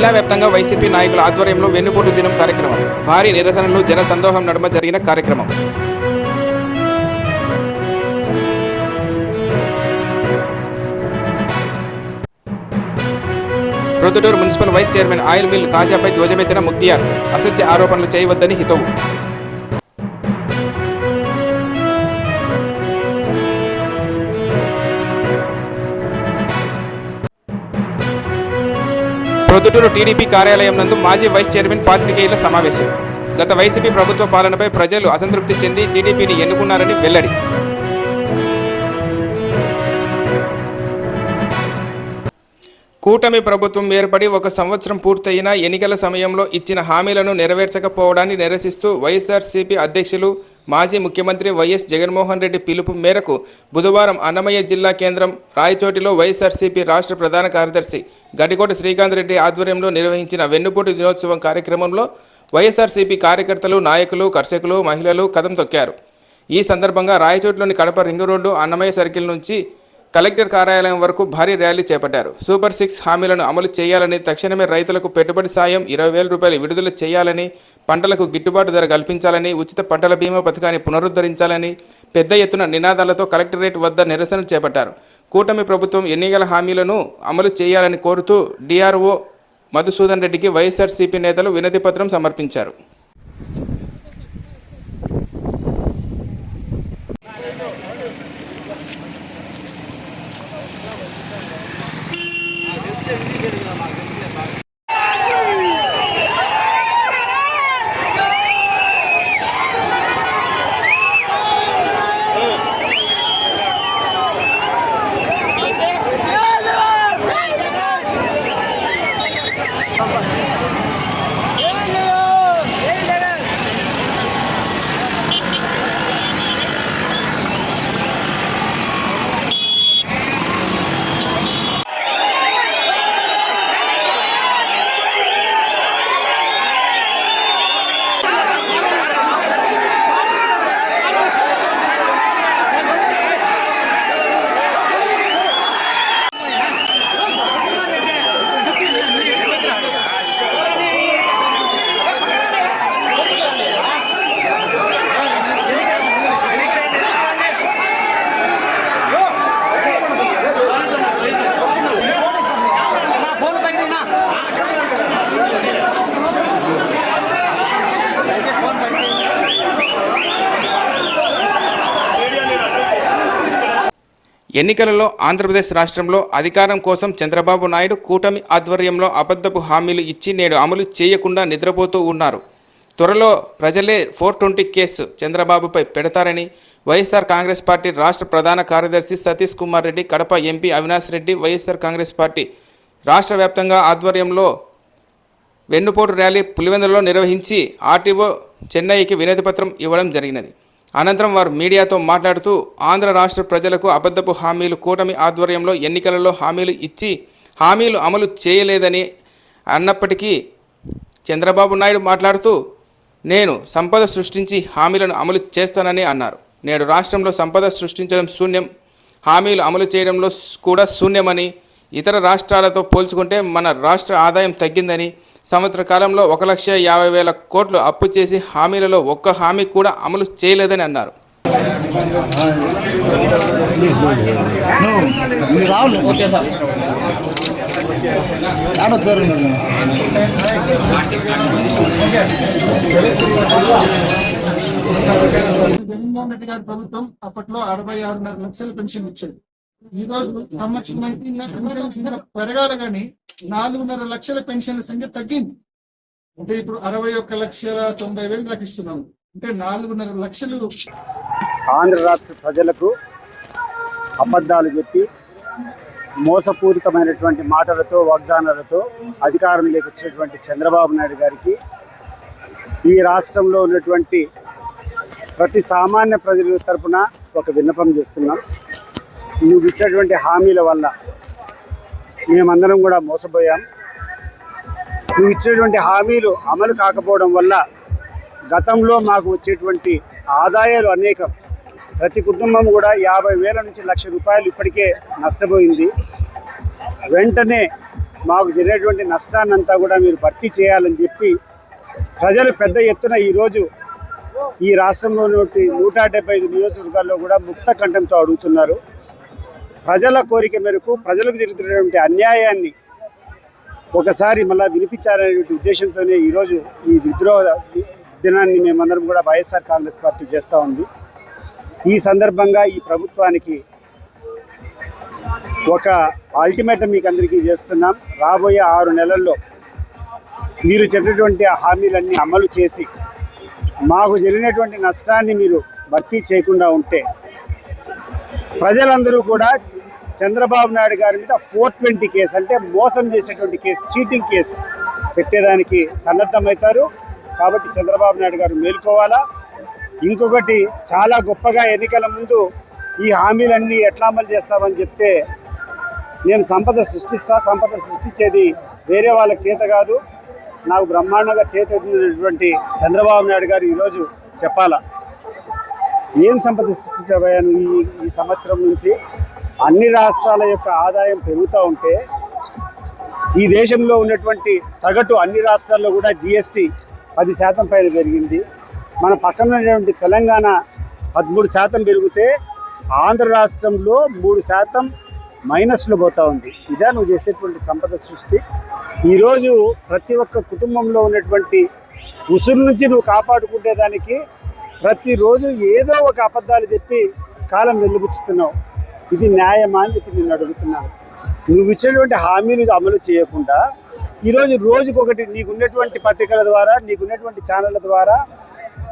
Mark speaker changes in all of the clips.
Speaker 1: జిల్లా వ్యాప్తంగా వైసీపీ నాయకుల ఆధ్వర్యంలో వెన్నుపోటు దినం కార్యక్రమం. భారీ నిరసనలు జన సందోహం నడుమ జరిగిన కార్యక్రమం. Proddatur municipal vice chairman oil mill కాజాపై ధ్వజమెత్తిన ముక్తియార్ అసత్య ఆరోపణలు చేయవద్దని హితవు. ప్రొద్దుటూరు టీడీపీ కార్యాలయం నందు మాజీ వైస్ చైర్మన్ పాత్రికేయుల సమావేశం. గత వైసీపీ ప్రభుత్వ పాలనపై ప్రజలు అసంతృప్తి చెంది టీడీపీని ఎన్నుకున్నారని వెల్లడి. కూటమి ప్రభుత్వం ఏర్పడి ఒక సంవత్సరం పూర్తయిన ఎన్నికల సమయంలో ఇచ్చిన హామీలను నెరవేర్చకపోవడాన్ని నిరసిస్తూ వైఎస్ఆర్సీపీ అధ్యక్షులు మాజీ ముఖ్యమంత్రి వైఎస్ జగన్మోహన్ రెడ్డి పిలుపు మేరకు బుధవారం అన్నమయ్య జిల్లా కేంద్రం రాయచోటిలో వైఎస్ఆర్సీపీ రాష్ట్ర ప్రధాన కార్యదర్శి గడికోట శ్రీకాంత్ రెడ్డి ఆధ్వర్యంలో నిర్వహించిన వెన్నుపోటు దినోత్సవం కార్యక్రమంలో వైఎస్ఆర్సీపీ కార్యకర్తలు నాయకులు కర్షకులు మహిళలు కదం తొక్కారు. ఈ సందర్భంగా రాయచోటిలోని Kadapa ring road Annamayya circle నుంచి కలెక్టర్ కార్యాలయం వరకు భారీ ర్యాలీ చేపట్టారు. సూపర్ సిక్స్ హామీలను అమలు చేయాలని తక్షణమే రైతులకు పెట్టుబడి సాయం ఇరవై వేల రూపాయలు విడుదల చేయాలని పంటలకు గిట్టుబాటు ధర కల్పించాలని ఉచిత పంటల బీమా పథకాన్ని పునరుద్ధరించాలని పెద్ద ఎత్తున నినాదాలతో కలెక్టరేట్ వద్ద నిరసన చేపట్టారు. కూటమి ప్రభుత్వం ఎన్నికల హామీలను అమలు చేయాలని కోరుతూ డిఆర్ఓ మధుసూదన్ రెడ్డికి వైఎస్ఆర్సీపీ నేతలు వినతిపత్రం సమర్పించారు. ఎన్నికలలో ఆంధ్రప్రదేశ్ రాష్ట్రంలో అధికారం కోసం చంద్రబాబు నాయుడు కూటమి ఆధ్వర్యంలో అబద్ధపు హామీలు ఇచ్చి నేడు అమలు చేయకుండా నిద్రపోతూ ఉన్నారు. త్వరలో ప్రజలే ఫోర్ ట్వంటీ కేసు చంద్రబాబుపై పెడతారని వైఎస్ఆర్ కాంగ్రెస్ పార్టీ రాష్ట్ర ప్రధాన కార్యదర్శి Satish Kumar Reddy Kadapa MP Avinash Reddy YSR Congress party రాష్ట్ర వ్యాప్తంగా ఆధ్వర్యంలో వెన్నుపోటు ర్యాలీ పులివెందులలో నిర్వహించి ఆర్టీఓ చెన్నైకి వినతిపత్రం ఇవ్వడం జరిగినది. అనంతరం వారు మీడియాతో మాట్లాడుతూ ఆంధ్ర రాష్ట్ర ప్రజలకు అబద్ధపు హామీలు కూటమి ఆధ్వర్యంలో ఎన్నికలలో హామీలు ఇచ్చి హామీలు అమలు చేయలేదని అన్నప్పటికీ చంద్రబాబు నాయుడు మాట్లాడుతూ నేను సంపద సృష్టించి హామీలను అమలు చేస్తానని అన్నారు. నేడు రాష్ట్రంలో సంపద సృష్టించడం శూన్యం. హామీలు అమలు చేయడంలో కూడా శూన్యమని ఇతర రాష్ట్రాలతో పోల్చుకుంటే మన రాష్ట్ర ఆదాయం తగ్గిందని సంవత్సర కాలంలో ఒక లక్ష యాభై వేల కోట్లు అప్పు చేసి హామీలలో ఒక్క హామీ కూడా అమలు చేయలేదని అన్నారు.
Speaker 2: జగన్మోహన్ రెడ్డి గారి ప్రభుత్వం అప్పట్లో అరవై ఆరున్నర లక్షల పెన్షన్ ఇచ్చేది. ఈ రోజు సంవత్సరం అయితే పెరగాలి కానీ నాలుగున్నర లక్షల పెన్షన్ల సంఖ్య తగ్గింది. అంటే ఇప్పుడు అరవై ఒక్క లక్షల తొంభై వేలు దాకా అంటే నాలుగున్నర లక్షలు
Speaker 3: ఆంధ్ర రాష్ట్ర ప్రజలకు అబద్ధాలు చెప్పి మోసపూరితమైనటువంటి మాటలతో వాగ్దానాలతో అధికారంలోకి వచ్చినటువంటి చంద్రబాబు నాయుడు గారికి ఈ రాష్ట్రంలో ఉన్నటువంటి ప్రతి సామాన్య ప్రజల తరపున ఒక విన్నపం చేస్తున్నాం. నువ్వు ఇచ్చినటువంటి హామీల వల్ల మేమందరం కూడా మోసపోయాం. నువ్వు ఇచ్చినటువంటి హామీలు అమలు కాకపోవడం వల్ల గతంలో మాకు వచ్చేటువంటి ఆదాయాలు అనేకం. ప్రతి కుటుంబం కూడా యాభై వేల నుంచి లక్ష రూపాయలు ఇప్పటికే నష్టపోయింది. వెంటనే మాకు జరిగినటువంటి నష్టాన్నంతా కూడా మీరు భర్తీ చేయాలని చెప్పి ప్రజలు పెద్ద ఎత్తున ఈరోజు ఈ రాష్ట్రంలో నూట డెబ్బై ఐదు నియోజకవర్గాల్లో కూడా ముక్త కంఠంతో అడుగుతున్నారు. ప్రజల కోరిక మేరకు ప్రజలకు జరుగుతున్నటువంటి అన్యాయాన్ని ఒకసారి మళ్ళీ వినిపించాలనేటువంటి ఉద్దేశంతోనే ఈరోజు ఈ విద్రోహ దినాన్ని మేమందరం కూడా వైఎస్ఆర్ కాంగ్రెస్ పార్టీ చేస్తూ ఉంది. ఈ సందర్భంగా ఈ ప్రభుత్వానికి ఒక అల్టిమేటం మీకు అందరికీ చేస్తున్నాం. రాబోయే ఆరు నెలల్లో మీరు చెప్పినటువంటి ఆ హామీలన్నీ అమలు చేసి మాకు జరిగినటువంటి నష్టాన్ని మీరు భర్తీ చేయకుండా ఉంటే ప్రజలందరూ కూడా చంద్రబాబు నాయుడు గారి మీద ఫోర్ ట్వంటీ కేసు అంటే మోసం చేసేటువంటి కేసు చీటింగ్ కేసు పెట్టేదానికి సన్నద్ధమవుతారు. కాబట్టి చంద్రబాబు నాయుడు గారు మేల్కోవాలా? ఇంకొకటి చాలా గొప్పగా ఎన్నికల ముందు ఈ హామీలన్నీ ఎట్లా అమలు చేస్తామని చెప్తే నేను సంపద సృష్టిస్తా సంపద సృష్టించేది వేరే వాళ్ళకి చేత కాదు. నాకు బ్రహ్మాండంగా చేతటువంటి చంద్రబాబు నాయుడు గారు ఈరోజు చెప్పాలా? ఏం సంపద సృష్టించబోయాను ఈ ఈ సంవత్సరం నుంచి? అన్ని రాష్ట్రాల యొక్క ఆదాయం పెరుగుతూ ఉంటే ఈ దేశంలో ఉన్నటువంటి సగటు అన్ని రాష్ట్రాల్లో కూడా జిఎస్టీ పది శాతం పైన పెరిగింది. మన పక్కన ఉన్నటువంటి తెలంగాణ పదమూడు శాతం పెరిగితే ఆంధ్ర రాష్ట్రంలో మూడు శాతం మైనస్లో పోతా ఉంది. ఇదే నువ్వు చేసేటువంటి సంపద సృష్టి. ఈరోజు ప్రతి ఒక్క కుటుంబంలో ఉన్నటువంటి ఉసురు నుంచి నువ్వు కాపాడుకునే దానికి ప్రతిరోజు ఏదో ఒక అబద్ధాలు చెప్పి కాలం వెలుబుచ్చుతున్నావు ఇది న్యాయమా అని చెప్పి నేను అడుగుతున్నాను. నువ్వు ఇచ్చినటువంటి హామీలు అమలు చేయకుండా ఈరోజు రోజుకొకటి నీకున్నటువంటి పత్రికల ద్వారా నీకున్నటువంటి ఛానళ్ళ ద్వారా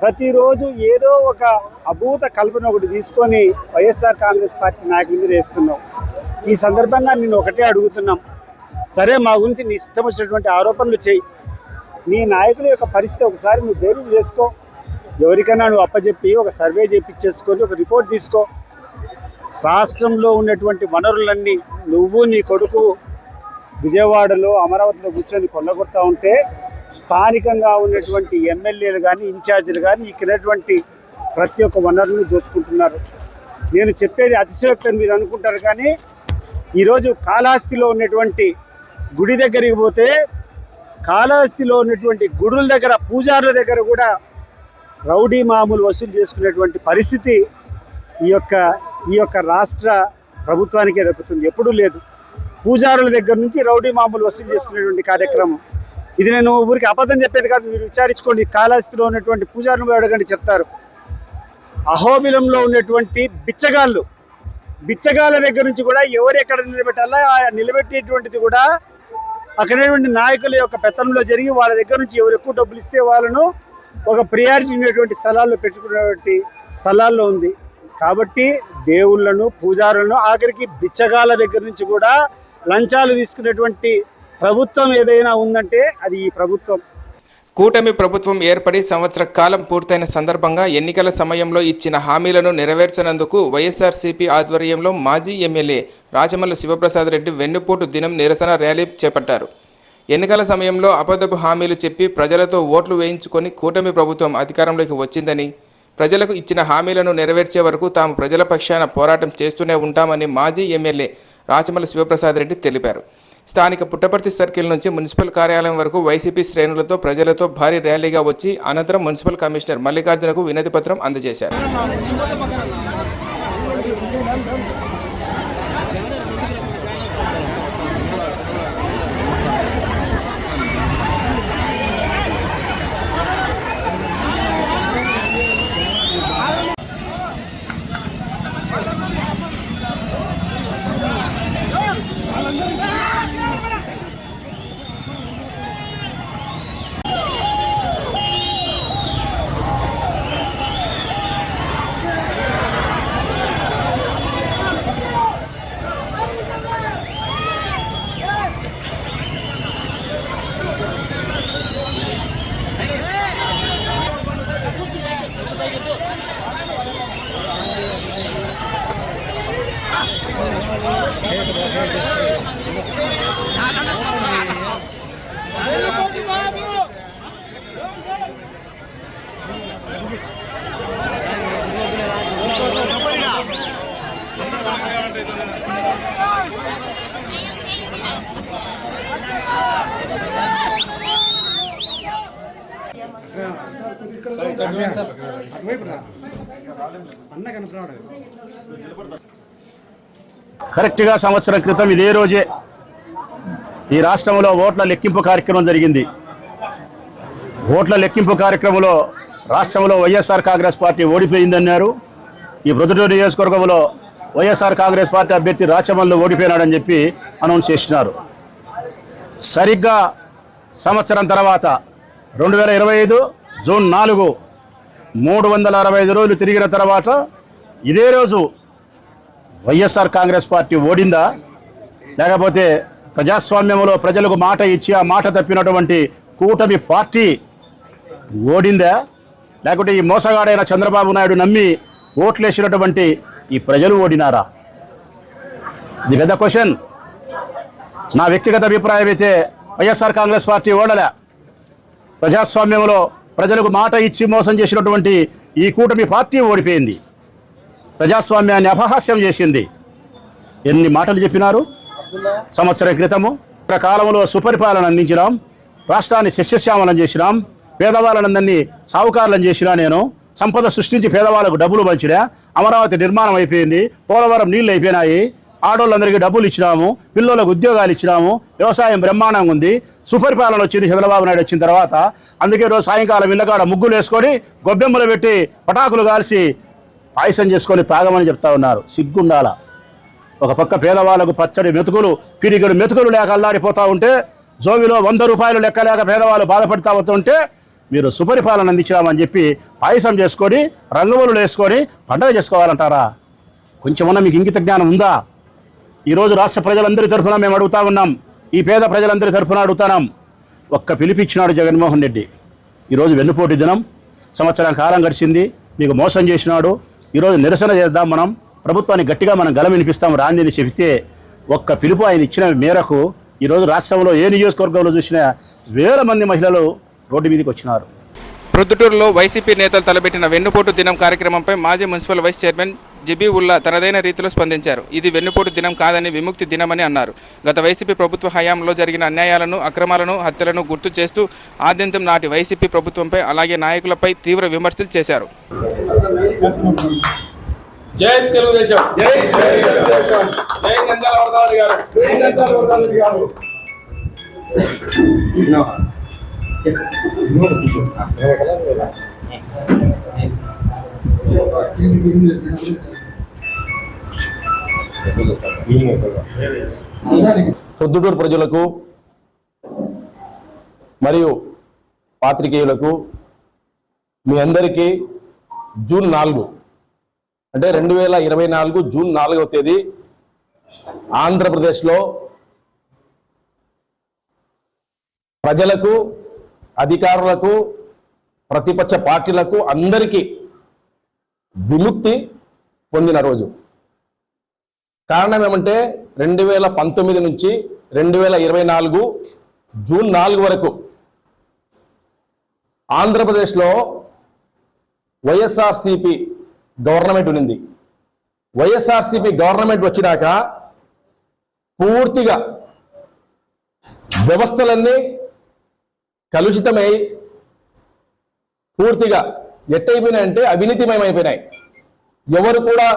Speaker 3: ప్రతిరోజు ఏదో ఒక అభూత కల్పన ఒకటి తీసుకొని వైఎస్ఆర్ కాంగ్రెస్ పార్టీ నాయకుల మీద వేస్తున్నావు. ఈ సందర్భంగా నేను ఒకటే అడుగుతున్నాం. సరే మా గురించి నీ ఇష్టం వచ్చినటువంటి ఆరోపణలు చేయి. నీ నాయకుల యొక్క పరిస్థితి ఒకసారి నువ్వు బేరీ చేసుకో. ఎవరికైనా నువ్వు అప్పచెప్పి ఒక సర్వే చేపించేసుకొని ఒక రిపోర్ట్ తీసుకో. రాష్ట్రంలో ఉన్నటువంటి వనరులన్నీ నువ్వు నీ కొడుకు విజయవాడలో అమరావతిలో కూర్చొని కొల్లగొడతా ఉంటే స్థానికంగా ఉన్నటువంటి ఎమ్మెల్యేలు కానీ ఇన్ఛార్జీలు కానీ ఇక్కడటువంటి ప్రతి ఒక్క వనరులను దోచుకుంటున్నారు. నేను చెప్పేది అతిశయోక్తం మీరు అనుకుంటారు కానీ ఈరోజు కాళహస్తిలో ఉన్నటువంటి గుడి దగ్గరికి పోతే కాళహస్తిలో ఉన్నటువంటి గుడుల దగ్గర పూజారుల దగ్గర కూడా రౌడీ మామూలు వసూలు చేసుకునేటువంటి పరిస్థితి ఈ యొక్క ఈ యొక్క రాష్ట్ర ప్రభుత్వానికే దక్కుతుంది. ఎప్పుడూ లేదు. పూజారుల దగ్గర నుంచి రౌడీ మామూలు వసూలు చేసుకునేటువంటి కార్యక్రమం. ఇది నేను ఊరికి అబద్ధం చెప్పేది కాదు. మీరు విచారించుకోండి. కాళహస్తిలో ఉన్నటువంటి పూజారులు అడగండి చెప్తారు. అహోబిలంలో ఉన్నటువంటి బిచ్చగాళ్ళు బిచ్చగాళ్ళ దగ్గర నుంచి కూడా ఎవరు ఎక్కడ నిలబెట్టాలో ఆ నిలబెట్టేటువంటిది కూడా అక్కడటువంటి నాయకుల యొక్క పెత్తనంలో జరిగి వాళ్ళ దగ్గర నుంచి ఎవరు ఎక్కువ డబ్బులు ఇస్తే వాళ్ళను ఒక ప్రియారిటీ ఉన్నటువంటి స్థలాల్లో పెట్టుకున్నటువంటి స్థలాల్లో ఉంది. కాబట్టి దేవుళ్ళను పూజారులను ఆఖరికి బిచ్చగాళ్ళ దగ్గర నుంచి కూడా లంచాలు తీసుకునేటువంటి ప్రభుత్వం ఏదైనా ఉందంటే అది ఈ ప్రభుత్వం.
Speaker 1: కూటమి ప్రభుత్వం ఏర్పడి సంవత్సర కాలం పూర్తయిన సందర్భంగా ఎన్నికల సమయంలో ఇచ్చిన హామీలను నెరవేర్చనందుకు వైఎస్ఆర్సీపీ ఆధ్వర్యంలో మాజీ ఎమ్మెల్యే రాజమల్లు శివప్రసాద్ రెడ్డి వెన్నుపోటు దినం నిరసన ర్యాలీ చేపట్టారు. ఎన్నికల సమయంలో అబద్ధపు హామీలు చెప్పి ప్రజలతో ఓట్లు వేయించుకొని కూటమి ప్రభుత్వం అధికారంలోకి వచ్చిందని ప్రజలకు ఇచ్చిన హామీలను నెరవేర్చే వరకు తాము ప్రజల పక్షాన పోరాటం చేస్తూనే ఉంటామని మాజీ ఎమ్మెల్యే రాచమల్లి శివప్రసాద్ రెడ్డి తెలిపారు. స్థానిక పుట్టపర్తి సర్కిల్ నుంచి మున్సిపల్ కార్యాలయం వరకు వైసీపీ శ్రేణులతో ప్రజలతో భారీ ర్యాలీగా వచ్చి అనంతరం మున్సిపల్ కమిషనర్ మల్లికార్జునకు వినతి పత్రం అందజేశారు.
Speaker 4: కరెక్ట్గా సంవత్సరం క్రితం ఇదే రోజే ఈ రాష్ట్రంలో ఓట్ల లెక్కింపు కార్యక్రమం జరిగింది. ఓట్ల లెక్కింపు కార్యక్రమంలో రాష్ట్రంలో వైఎస్ఆర్ కాంగ్రెస్ పార్టీ ఓడిపోయిందన్నారు. ఈ ప్రొద్దుటూరు నియోజకవర్గంలో వైఎస్ఆర్ కాంగ్రెస్ పార్టీ అభ్యర్థి రాచమల్లు ఓడిపోయినాడని చెప్పి అనౌన్స్ చేసినారు. సరిగ్గా సంవత్సరం తర్వాత రెండు వేల ఇరవై ఐదు జూన్ నాలుగు మూడు వందల అరవై ఐదు రోజులు తిరిగిన తర్వాత ఇదే రోజు వైఎస్ఆర్ కాంగ్రెస్ పార్టీ ఓడిందా? లేకపోతే ప్రజాస్వామ్యంలో ప్రజలకు మాట ఇచ్చి ఆ మాట తప్పినటువంటి కూటమి పార్టీ ఓడిందా? లేకుంటే ఈ మోసగాడైన చంద్రబాబు నాయుడు నమ్మి ఓట్లేసినటువంటి ఈ ప్రజలు ఓడినారా? ఇది పెద్ద క్వశ్చన్. నా వ్యక్తిగత అభిప్రాయం అయితే వైఎస్ఆర్ కాంగ్రెస్ పార్టీ ఓడలే. ప్రజాస్వామ్యంలో ప్రజలకు మాట ఇచ్చి మోసం చేసినటువంటి ఈ కూటమి పార్టీ ఓడిపోయింది. ప్రజాస్వామ్యాన్ని అపహాస్యం చేసింది. ఎన్ని మాటలు చెప్పినారు? సంవత్సరం క్రితము కాలంలో సుపరిపాలన అందించినాం. రాష్ట్రాన్ని శస్యశ్యామలం చేసినాం. పేదవాళ్ళనందరినీ సావుకారులను చేసినా నేను. సంపద సృష్టించి పేదవాళ్ళకు డబ్బులు పంచినా అమరావతి నిర్మాణం అయిపోయింది. పోలవరం నీళ్ళు అయిపోయినాయి. ఆడవాళ్ళందరికీ డబ్బులు ఇచ్చినాము. పిల్లలకు ఉద్యోగాలు ఇచ్చినాము. వ్యవసాయం బ్రహ్మాండంగా ఉంది. సుపరిపాలన వచ్చింది చంద్రబాబు నాయుడు వచ్చిన తర్వాత. అందుకే రోజు సాయంకాలం ఇళ్ళకాడ ముగ్గులు వేసుకొని గొబ్బెమ్మలు పెట్టి పటాకులు కాల్చి పాయసం చేసుకొని తాగమని చెప్తా ఉన్నారు. సిగ్గుండాల? ఒక పక్క పేదవాళ్ళకు పచ్చడి మెతుకులు పిరిగడు మెతుకులు లేక అల్లాడిపోతూ ఉంటే జోవిలో వంద రూపాయలు లెక్క లేక పేదవాళ్ళు బాధపడతా ఉంటే మీరు సుపరిపాలన అందించామని చెప్పి పాయసం చేసుకొని రంగువలు వేసుకొని పండగ చేసుకోవాలంటారా? కొంచెమన్నా మీకు ఇంగిత జ్ఞానం ఉందా? ఈరోజు రాష్ట్ర ప్రజలందరి తరఫున మేము అడుగుతా ఉన్నాం. ఈ పేద ప్రజలందరి తరఫున అడుగుతున్నాం ఒక్క పిలిపిచ్చినాడు జగన్మోహన్ రెడ్డి. ఈరోజు వెన్నుపోటు దినం. సంవత్సరం కాలం గడిచింది. మీకు మోసం చేసినాడు. ఈరోజు నిరసన చేద్దాం మనం. ప్రభుత్వాన్ని గట్టిగా మనం గలం వినిపిస్తాం. రాండి అని చెబితే ఒక్క పిలుపు ఆయన ఇచ్చిన మేరకు ఈరోజు రాష్ట్రంలో ఏ నియోజకవర్గంలో చూసినా వేల మంది మహిళలు రోడ్డు మీదకి వచ్చినారు.
Speaker 1: ప్రొద్దుటూరులో వైసీపీ నేతలు తలపెట్టిన వెన్నుపోటు దినం కార్యక్రమంపై మాజీ municipal vice chairman Jabi Ulla తనదైన రీతిలో స్పందించారు. ఇది వెన్నుపోటు దినం కాదని విముక్తి దినమని అన్నారు. గత వైసీపీ ప్రభుత్వ హయాంలో జరిగిన అన్యాయాలను అక్రమాలను హత్యలను గుర్తు చేస్తూ ఆద్యంతం నాటి వైసీపీ ప్రభుత్వంపై అలాగే నాయకులపై తీవ్ర విమర్శలు చేశారు.
Speaker 5: జై తెలుగుదేశం. జై జై నంద్యాల వరదావరి గారు.
Speaker 6: పొద్దుటూరు ప్రజలకు మరియు పాత్రికేయులకు మీ అందరికీ జూన్ నాలుగు అంటే రెండు వేల ఇరవై నాలుగు జూన్ నాలుగవ తేదీ ఆంధ్రప్రదేశ్లో ప్రజలకు అధికారులకు ప్రతిపక్ష పార్టీలకు అందరికీ విముక్తి పొందిన రోజు. కారణం ఏమంటే రెండు వేల పంతొమ్మిది నుంచి రెండు వేల ఇరవై నాలుగు జూన్ నాలుగు వరకు ఆంధ్రప్రదేశ్లో వైఎస్ఆర్సిపి గవర్నమెంట్ ఉంది వైఎస్ఆర్సిపి గవర్నమెంట్ వచ్చినాక పూర్తిగా వ్యవస్థలన్నీ కలుషితమై పూర్తిగా ఎట్టయిపోయినాయంటే అవినీతిమయమైపోయినాయి. ఎవరు కూడా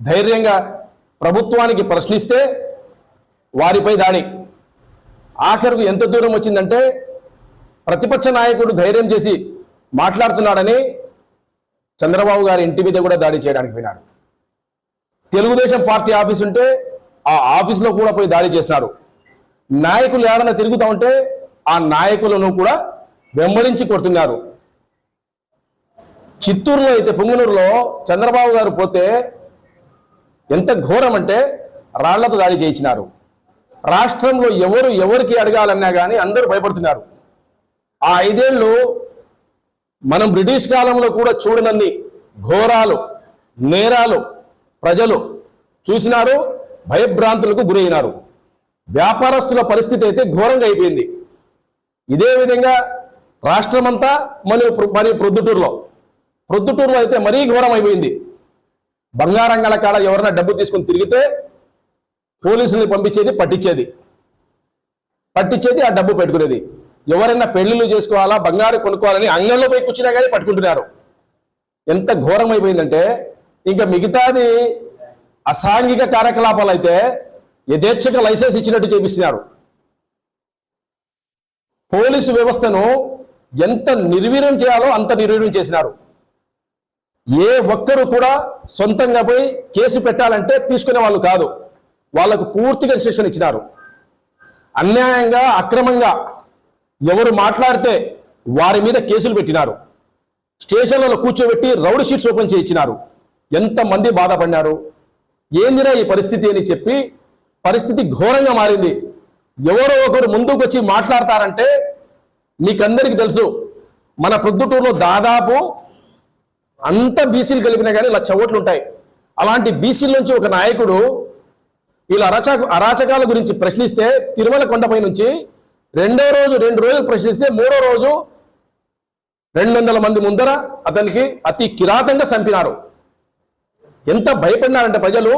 Speaker 6: ధైర్యంగా ప్రభుత్వానికి ప్రశ్నిస్తే వారిపై దాడి. ఆఖరుకు ఎంత దూరం వచ్చిందంటే ప్రతిపక్ష నాయకుడు ధైర్యం చేసి మాట్లాడుతున్నాడని చంద్రబాబు గారి ఇంటి మీద కూడా దాడి చేయడానికి పోయినాడు. తెలుగుదేశం పార్టీ ఆఫీస్ ఉంటే ఆ ఆఫీస్లో కూడా పోయి దాడి చేస్తున్నారు నాయకులు ఏడన్నా తిరుగుతూ ఉంటే ఆ నాయకులను కూడా వెంబడించి కొడుతున్నారు. చిత్తూరులో అయితే పుంగనూరులో చంద్రబాబు గారు పోతే ఎంత ఘోరం అంటే రాళ్ళతో దాడి చేయించినారు. రాష్ట్రంలో ఎవరు ఎవరికి అడగాలన్నా కానీ అందరూ భయపడుతున్నారు. ఆ ఐదేళ్ళు మనం బ్రిటిష్ కాలంలో కూడా చూడనన్ని ఘోరాలు నేరాలు ప్రజలు చూసినారు భయభ్రాంతులకు గురైనారు. వ్యాపారస్తుల పరిస్థితి అయితే ఘోరంగా అయిపోయింది. ఇదే విధంగా రాష్ట్రమంతా మరియు మరియు ప్రొద్దుటూరులో ప్రొద్దుటూరు అయితే మరీ ఘోరం అయిపోయింది బంగారంగల కాడ ఎవరైనా డబ్బు తీసుకుని తిరిగితే పోలీసుల్ని పంపించేది పట్టించేది. పట్టించేది ఆ డబ్బు పెట్టుకునేది. ఎవరైనా పెళ్ళిళ్ళు చేసుకోవాలా బంగారు కొనుక్కోవాలని అంగంలో పోయి కూర్చున్నా కానీ పట్టుకుంటున్నారు. ఎంత ఘోరం అయిపోయిందంటే ఇంకా మిగతాది అసాంఘిక కార్యకలాపాలు అయితే యథేచ్ఛగా లైసెన్స్ ఇచ్చినట్టు చేపిస్తున్నారు. పోలీసు వ్యవస్థను ఎంత నిర్వీర్యం చేయాలో అంత నిర్వీర్యం చేసినారు. ఏ ఒక్కరు కూడా సొంతంగా పోయి కేసు పెట్టాలంటే తీసుకునే వాళ్ళు కాదు. వాళ్ళకు పూర్తిగా శిక్షణ ఇచ్చినారు. అన్యాయంగా అక్రమంగా ఎవరు మాట్లాడితే వారి మీద కేసులు పెట్టినారు. స్టేషన్లలో కూర్చోబెట్టి రౌడ్ షీట్స్ ఓపెన్ చేయించినారు. ఎంతమంది బాధపడినారు? ఏందిరా ఈ పరిస్థితి అని చెప్పి పరిస్థితి ఘోరంగా మారింది. ఎవరో ఒకరు ముందుకు వచ్చి మాట్లాడతారంటే మీకందరికీ తెలుసు మన ప్రొద్దుటూరులో దాదాపు అంత బీసీలు కలిపినా కానీ లక్ష ఓట్లు ఉంటాయి. అలాంటి బీసీల నుంచి ఒక నాయకుడు వీళ్ళ అరాచక అరాచకాల గురించి ప్రశ్నిస్తే తిరుమల కొండపై నుంచి రెండో రోజు రెండు రోజులు ప్రశ్నిస్తే మూడో రోజు రెండు వందల మంది ముందర అతనికి అతి కిరాతంగా చంపినారు. ఎంత భయపడినారంటే ప్రజలు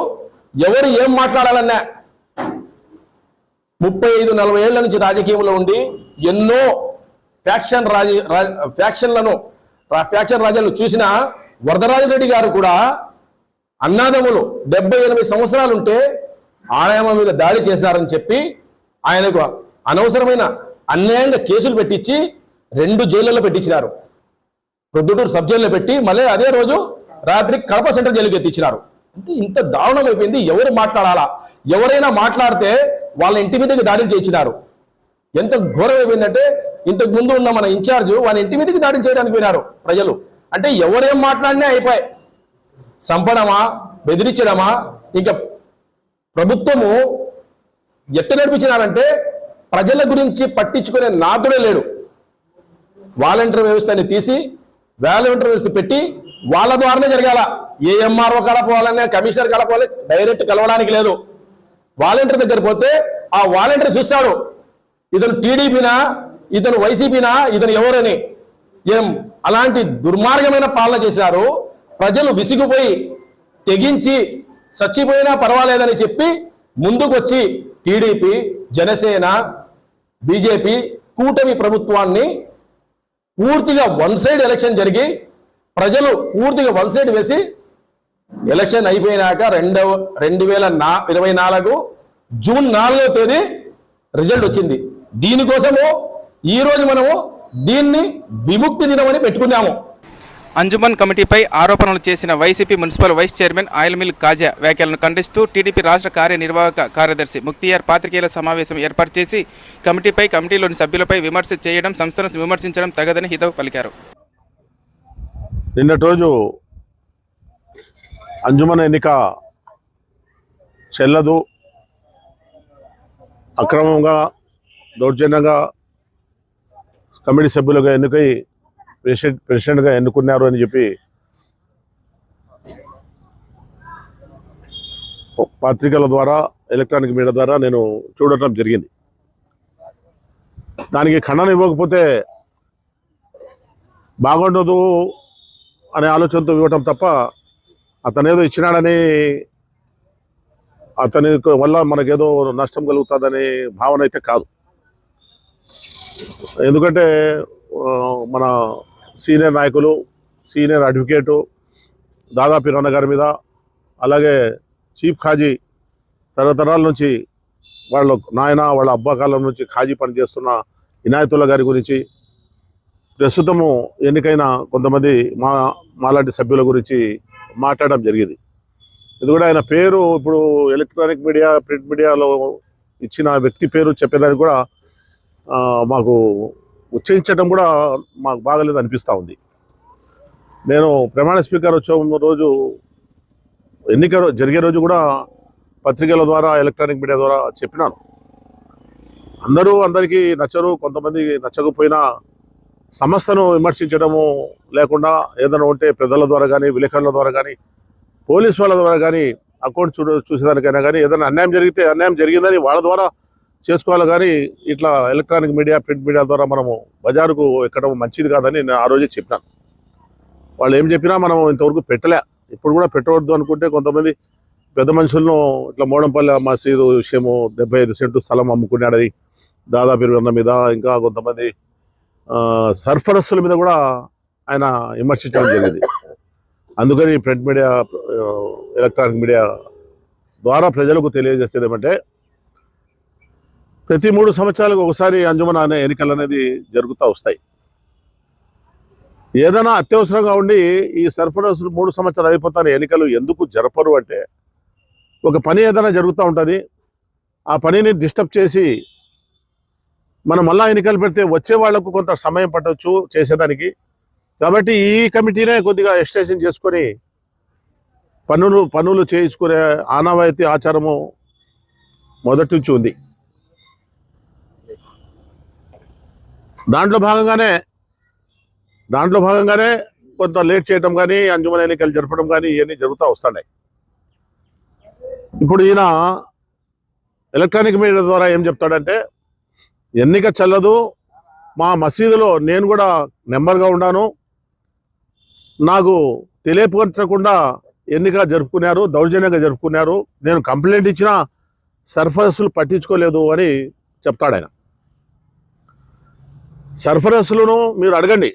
Speaker 6: ఎవరు ఏం మాట్లాడాలన్నా ముప్పై ఐదు నలభై ఏళ్ళ నుంచి రాజకీయంలో ఉండి ఎన్నో ఫ్యాక్షన్ రాజ ఫ్యాక్షన్లను ఫ్యాక్షన్ రాజ్యాలను చూసిన వరదరాజరెడ్డి గారు కూడా అన్నాదములు డెబ్బై ఎనిమిది సంవత్సరాలు ఉంటే ఆయన మీద దాడి చేశారని చెప్పి ఆయనకు అనవసరమైన అన్యాయంగా కేసులు పెట్టించి రెండు జైళ్ళలో పెట్టించినారు. ప్రొద్దుటూరు సబ్ జైల్లో పెట్టి మళ్ళీ అదే రోజు రాత్రి కడప సెంటర్ జైలుకి ఎత్తించినారు. అంటే ఇంత దారుణం అయిపోయింది ఎవరు మాట్లాడాలా? ఎవరైనా మాట్లాడితే వాళ్ళ ఇంటి మీదకి దాడులు చేయించినారు. ఎంత ఘోరం అయిపోయిందంటే ఇంతకు ముందు ఉన్న మన ఇన్ఛార్జ్ వాళ్ళ ఇంటి మీదకి దాడి చేయడానికి పోయినారు ప్రజలు. అంటే ఎవరేం మాట్లాడినా అయిపోయి చంపడమా బెదిరించడమా? ఇంకా ప్రభుత్వము ఎట్ట నడిపించినారంటే ప్రజల గురించి పట్టించుకునే నాదుడే లేడు. వాలంటీర్ వ్యవస్థని తీసి వాలంటీర్ వ్యవస్థ పెట్టి వాళ్ళ ద్వారానే జరగాల. ఏ ఎంఆర్ఓ కలపాలనే కమిషనర్ కలపాలి డైరెక్ట్ కలవడానికి లేదు. వాలంటీర్ దగ్గర పోతే ఆ వాలంటీర్ చూస్తాడు. ఇతను టీడీపీనా? ఇతను వైసీపీనా? ఇతను ఎవరని? ఏం? అలాంటి దుర్మార్గమైన పాలన చేసినారు. ప్రజలు విసిగిపోయి తెగించి చచ్చిపోయినా పర్వాలేదని చెప్పి ముందుకొచ్చి టీడీపీ జనసేన బీజేపీ కూటమి ప్రభుత్వాన్ని పూర్తిగా వన్ సైడ్ ఎలక్షన్ జరిగి ప్రజలు పూర్తిగా వన్ సైడ్ వేసి ఎలక్షన్ అయిపోయినాక రెండవ రెండు వేల నా ఇరవై నాలుగు జూన్ నాలుగవ తేదీ రిజల్ట్ వచ్చింది. దీనికోసము ఈ రోజు మనము దీన్ని విముక్తి దినమని పెట్టుకున్నాము
Speaker 1: అంజుమన్ కమిటీపై ఆరోపణలు చేసిన YCP municipal vice chairman oil mill Kaja వ్యాఖ్యలను ఖండిస్తూ టీడీపీ రాష్ట్ర కార్యనిర్వాహక కార్యదర్శి ముక్తియార్ పాత్రికేయుల సమావేశం ఏర్పాటు చేసి కమిటీపై కమిటీలోని సభ్యులపై విమర్శ చేయడం సంస్థను విమర్శించడం తగదని హితవు పలికారు.
Speaker 7: నిన్నటి రోజు అంజుమన్ ఎన్నిక చెల్లదు. అక్రమంగా దౌర్జన్యంగా కమిటీ సభ్యులుగా ఎన్నికై ప్రెసిడెంట్ ప్రెసిడెంట్గా ఎన్నుకున్నారు అని చెప్పి పత్రికల ద్వారా ఎలక్ట్రానిక్ మీడియా ద్వారా నేను చూడటం జరిగింది. దానికి ఖండన ఇవ్వకపోతే బాగుండదు అనే ఆలోచనతో ఇవ్వటం తప్ప అతనేదో ఇచ్చినాడని అతని వల్ల మనకేదో నష్టం కలుగుతుందనే భావన అయితే కాదు. ఎందుకంటే మన సీనియర్ నాయకులు సీనియర్ అడ్వకేటు దాదా రన్న గారి మీద అలాగే చీఫ్ ఖాజీ తరతరాల నుంచి వాళ్ళ నాయన వాళ్ళ అబ్బా కాలం నుంచి ఖాజీ పనిచేస్తున్న ఇనాయతుల్లా గారి గురించి ప్రస్తుతము ఎన్నికైన కొంతమంది మా మాలాంటి సభ్యుల గురించి మాట్లాడడం జరిగింది. ఎందుకంటే ఆయన పేరు ఇప్పుడు ఎలక్ట్రానిక్ మీడియా ప్రింట్ మీడియాలో ఇచ్చిన వ్యక్తి పేరు చెప్పేదానికి కూడా మాకు ఉచ్చరించడం కూడా మాకు బాగలేదు అనిపిస్తూ ఉంది. నేను ప్రమాణ స్పీకర్ వచ్చే రోజు ఎన్నిక జరిగే రోజు కూడా పత్రికల ద్వారా ఎలక్ట్రానిక్ మీడియా ద్వారా చెప్పినాను. అందరూ అందరికీ నచ్చరు కొంతమంది నచ్చకపోయినా సంస్థను విమర్శించడము లేకుండా ఏదైనా ఉంటే ప్రజల ద్వారా కానీ విలేకరుల ద్వారా కానీ పోలీస్ వాళ్ళ ద్వారా కానీ అకౌంట్ చూ చూసేదానికైనా కానీ ఏదైనా అన్యాయం జరిగితే అన్యాయం జరిగిందని వాళ్ళ ద్వారా చేసుకోవాలి కానీ ఇట్లా ఎలక్ట్రానిక్ మీడియా ప్రింట్ మీడియా ద్వారా మనము బజారుకు ఎక్కడం మంచిది కాదని నేను ఆ రోజే చెప్పినాను వాళ్ళు ఏం చెప్పినా మనం ఇంతవరకు పెట్టలే. ఇప్పుడు కూడా పెట్టవద్దు అనుకుంటే కొంతమంది పెద్ద మనుషులను ఇట్లా మోడంపల్లి మసీదు విషయము డెబ్బై ఐదు సెంటు స్థలం అమ్ముకున్నాడని దాదాపు ఇరవై మీద ఇంకా కొంతమంది ఆ, సర్ఫరస్సుల మీద కూడా ఆయన విమర్శించడం జరిగింది. అందుకని ప్రింట్ మీడియా ఎలక్ట్రానిక్ మీడియా ద్వారా ప్రజలకు తెలియజేసేది ఏమంటే ప్రతి మూడు సంవత్సరాలకు ఒకసారి అంజుమన్ అనే ఎన్నికలు అనేది జరుగుతూ వస్తాయి. ఏదైనా అత్యవసరంగా ఉండి ఈ సర్ఫరస్ మూడు సంవత్సరాలు అయిపోతాను ఎన్నికలు ఎందుకు జరపరు అంటే ఒక పని ఏదైనా జరుగుతూ ఉంటుంది. ఆ పనిని డిస్టర్బ్ చేసి మనం మళ్ళా ఎన్నికలు పెడితే వచ్చే వాళ్ళకు కొంత సమయం పట్టవచ్చు చేసేదానికి. కాబట్టి ఈ కమిటీనే కొద్దిగా ఎక్స్టేషన్ చేసుకొని పనులు పనులు చేయించుకునే ఆనవాయితీ ఆచారము మొదటి నుంచి ఉంది. దాంట్లో భాగంగానే దాంట్లో భాగంగానే కొంత లేట్ చేయడం కానీ అంజుమన్ ఎన్నికలు జరపడం కానీ ఇవన్నీ జరుగుతూ వస్తున్నాయి. ఇప్పుడు ఈయన ఎలక్ట్రానిక్ మీడియా ద్వారా ఏం చెప్తాడంటే ఎన్నిక చెల్లదు మా మసీదులో నేను కూడా నెంబర్గా ఉన్నాను. నాకు తెలియపరచకుండా ఎన్నిక జరుపుకున్నారు దౌర్జన్యంగా జరుపుకున్నారు. నేను కంప్లైంట్ ఇచ్చినా సర్ఫసులు పట్టించుకోలేదు అని చెప్తాడు ఆయన సర్ఫరస్లను మీరు అడగండి.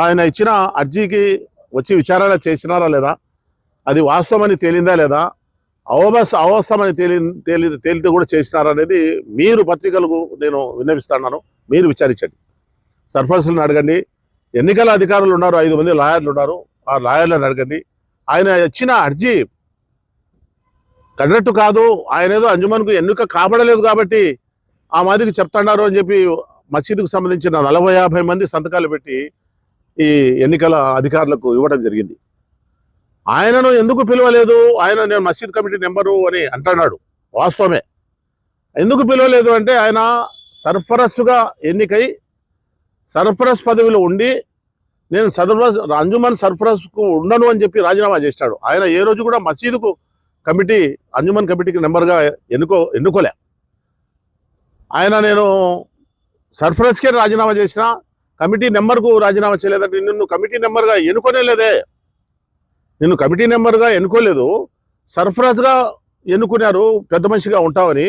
Speaker 7: ఆయన ఇచ్చిన అర్జీకి వచ్చి విచారణ చేసినారా లేదా? అది వాస్తవమని తేలిందా లేదా? అవబస్ అవస్థమని తేలి తేలి తేలితే కూడా చేసినారా అనేది మీరు పత్రికలకు నేను విన్నవిస్తున్నాను. మీరు విచారించండి. సర్ఫరస్లను అడగండి. ఎన్నికల అధికారులు ఉన్నారు ఐదు మంది లాయర్లు ఉన్నారు. ఆ లాయర్లను అడగండి. ఆయన ఇచ్చిన అర్జీ కన్నట్టు కాదు. ఆయన ఏదో అంజుమన్కు ఎన్నిక కాబడలేదు కాబట్టి ఆ మాదిరికి చెప్తున్నారు అని చెప్పి మసీదుకు సంబంధించిన నలభై యాభై మంది సంతకాలు పెట్టి ఈ ఎన్నికల అధికారులకు ఇవ్వడం జరిగింది. ఆయనను ఎందుకు పిలవలేదు? ఆయన నేను మసీద్ కమిటీ నెంబరు అని అంటున్నాడు. వాస్తవమే. ఎందుకు పిలవలేదు అంటే ఆయన సర్ఫరస్సుగా ఎన్నికై సర్ఫరస్ పదవిలో ఉండి నేను సర్ఫరస్ అంజుమన్ సర్ఫరస్కు ఉండను అని చెప్పి రాజీనామా చేశాడు. ఆయన ఏ రోజు కూడా మసీదుకు కమిటీ అంజుమన్ కమిటీకి నెంబర్గా ఎన్నుకో ఎన్నుకోలే. ఆయన నేను సర్ఫరస్కే రాజీనామా చేసిన కమిటీ నెంబర్కు రాజీనామా చేయలేదంటే నిన్ను కమిటీ నెంబర్గా ఎన్నుకోనే లేదే నిన్ను కమిటీ నెంబర్గా ఎన్నుకోలేదు. సర్ఫరాజ్గా ఎన్నుకున్నారు పెద్ద మనిషిగా ఉంటావని.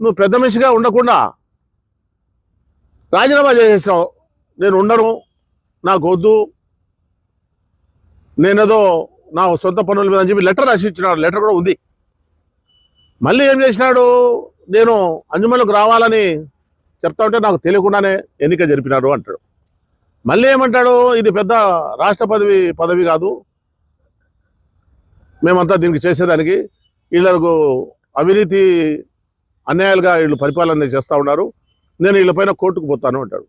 Speaker 7: నువ్వు పెద్ద మనిషిగా ఉండకుండా రాజీనామా చేసేసావు నేను ఉండను నాకు వద్దు నేనేదో నా సొంత పనుల మీద అని చెప్పి లెటర్ రాసి ఇచ్చినాడు. లెటర్ కూడా ఉంది. మళ్ళీ ఏం చేసినాడు? నేను అంజుమలకు రావాలని చెప్తా ఉంటే నాకు తెలియకుండానే ఎన్నిక జరిపినాడు అంటాడు. మళ్ళీ ఏమంటాడు? ఇది పెద్ద రాష్ట్ర పదవి పదవి కాదు. మేమంతా దీనికి చేసేదానికి వీళ్ళకు అవినీతి అన్యాయాలుగా వీళ్ళు పరిపాలన చేస్తూ ఉన్నారు. నేను వీళ్ళపైన కోర్టుకు పోతాను అంటాడు.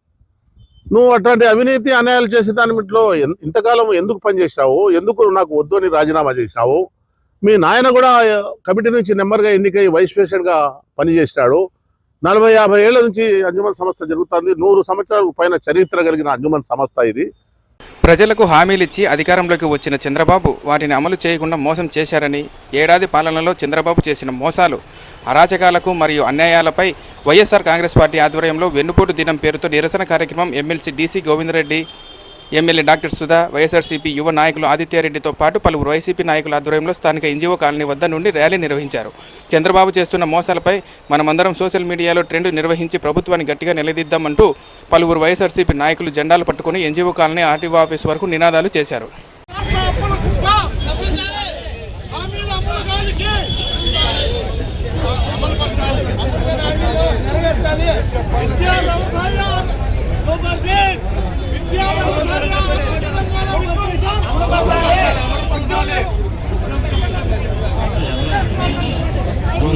Speaker 7: నువ్వు అట్లాంటి అవినీతి అన్యాయాలు చేసే దాని ఇంట్లో ఇంతకాలం ఎందుకు పనిచేసినావు? ఎందుకు నాకు వద్దు అని రాజీనామా చేసినావు? మీ నాయన కూడా కమిటీ నుంచి నెంబర్గా ఎన్నికై వైస్ ప్రెసిడెంట్గా పనిచేసినాడు. నలభై యాభై ఏళ్ళ నుంచి అంజుమన్ సంస్థ జరుగుతుంది. నూరు సంవత్సరాల పైన చరిత్ర కలిగిన అంజుమన్ సంస్థ ఇది.
Speaker 1: ప్రజలకు హామీలిచ్చి అధికారంలోకి వచ్చిన చంద్రబాబు వాటిని అమలు చేయకుండా మోసం చేశారని ఏడాది పాలనలో చంద్రబాబు చేసిన మోసాలు అరాచకాలకు మరియు అన్యాయాలపై వైఎస్ఆర్ కాంగ్రెస్ పార్టీ ఆధ్వర్యంలో వెన్నుపోటు దినం పేరుతో నిరసన కార్యక్రమం MLC DC Govindareddy MLA doctor Sudha YSRCP యువ నాయకులు ఆదిత్యారెడ్డితో పాటు పలువురు వైసీపీ నాయకుల ఆధ్వర్యంలో స్థానిక ఎన్జీఓ కాలనీ వద్ద నుండి ర్యాలీ నిర్వహించారు. చంద్రబాబు చేస్తున్న మోసాలపై మనమందరం సోషల్ మీడియాలో ట్రెండ్ నిర్వహించి ప్రభుత్వాన్ని గట్టిగా నిలదీద్దామంటూ పలువురు వైఎస్ఆర్సీపీ నాయకులు జెండాలు పట్టుకుని ఎన్జీఓ కాలనీ ఆర్టీఓ ఆఫీస్ వరకు నినాదాలు చేశారు.